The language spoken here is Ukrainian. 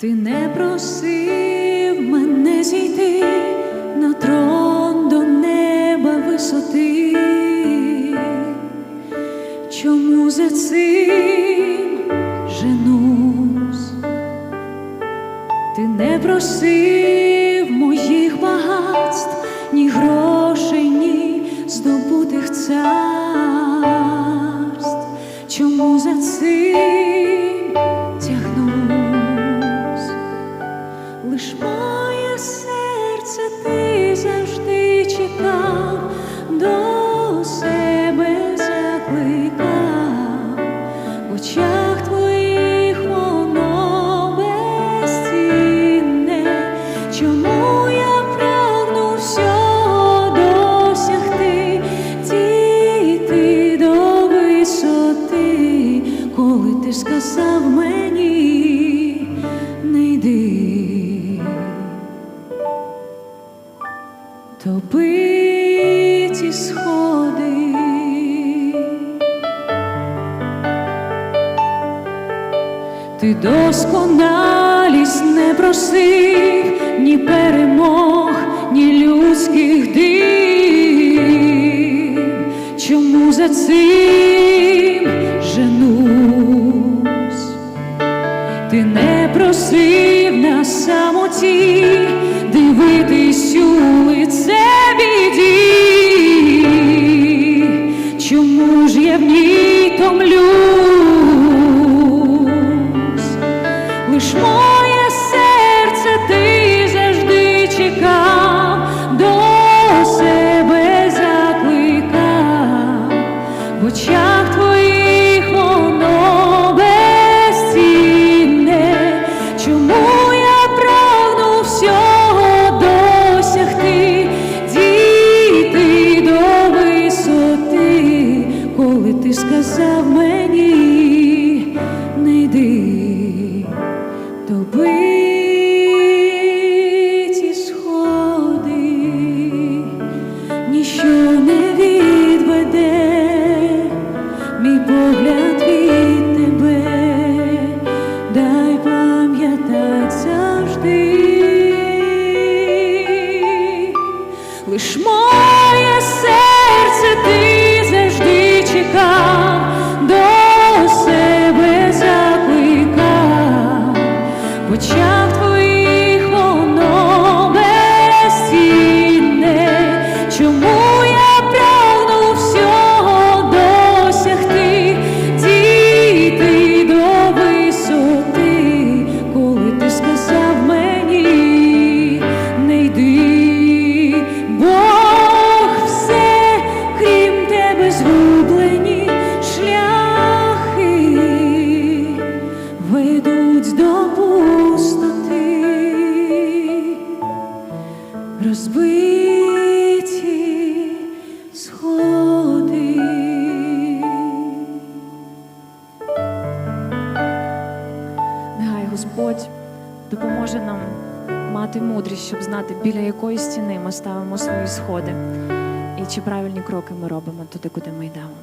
Ти не просив мене зійти на трон до неба висоти. Чому за цим женусь? Ти не просив моїх багатств, ні грошей, Топиті сходи, ти досконалість не просив ні перемог, ні людських див. Чому за цим женусь? Ти не просив на самоті дивитись у лице сказав мені не йди. Добиті сходи, ніщо не відведе, мій погляд від тебе, дай пам'ятать завжди, лиш моє серце ти завжди чекав, розбиті сходи. Нехай Господь допоможе нам мати мудрість, щоб знати, біля якої стіни ми ставимо свої сходи і чи правильні кроки ми робимо туди, куди ми йдемо.